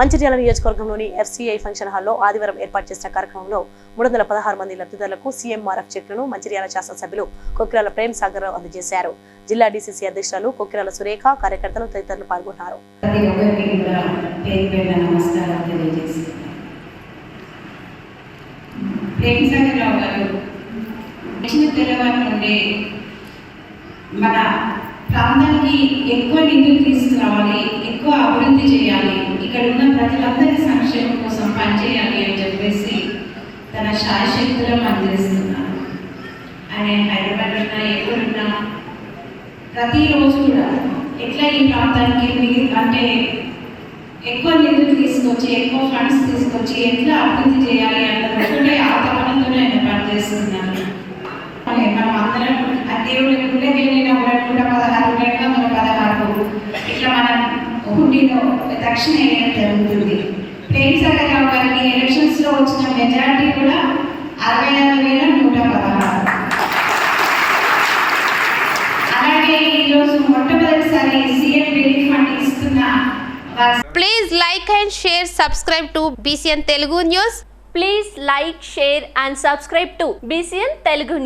మంచిర్యాల నియోజకవర్గంలోని FCI function హాల్లో ఆదివారం ఏర్పాటు చేసిన కార్యక్రమంలో మూడు వందల పదహారు మంది లబ్ధిదారులకు సీఎంఆర్ఎఫ్ చెక్లను మంచిర్యాల శాసనసభ్యులు కొక్కిరాల ప్రేమ్ సాగర్ రావు అందజేశారు. జిల్లా డీసీసీ అధ్యక్షురాలు కొక్కిరాల సురేఖ కార్యకర్తలు తదితరులు పాల్గొన్నారు. మన ప్రాంతానికి ఎక్కువ నిధులు తీసుకురావాలి ఎక్కువ అభివృద్ధి చేయాలి ఇక్కడ ఉన్న ప్రజలందరి సంక్షేమం కోసం పనిచేయాలి అని చెప్పేసి తన శాయశక్తులను అందజేస్తున్నారు ఆయన హైదరాబాద్ ఉన్నా ఎక్కడున్నా ప్రతిరోజు కూడా ఎట్లా ఈ ప్రాంతానికి అంటే ఎక్కువ నిధులు తీసుకొచ్చి ఎక్కువ ఫండ్స్ తీసుకొచ్చి ఎట్లా అభివృద్ధి చేయాలి అన్నది ఒకటే ఆ తపనతోనే ఆయన పనిచేస్తున్నాను మనం అందరం ఆ దేవుడి గుళ్ళకి వెళ్ళినప్పుడు పదహారు గంటల మన పదహారు. ఇట్లా మనం హుండీలో దక్షిణ వేయడం జరుగుతుంది. ప్రేమ్ సాగర్ రావు గారికి ఎలక్షన్స్లో వచ్చిన మెజారిటీ కూడా అరవై ఆరు వేల నూట పదహారు. అలాగే ఈరోజు మొట్టమొదటిసారి సీఎం రిలీఫ్ ఫండ్ ఇస్తున్న please like and share subscribe to BCN Telugu news please like share and subscribe to BCN Telugu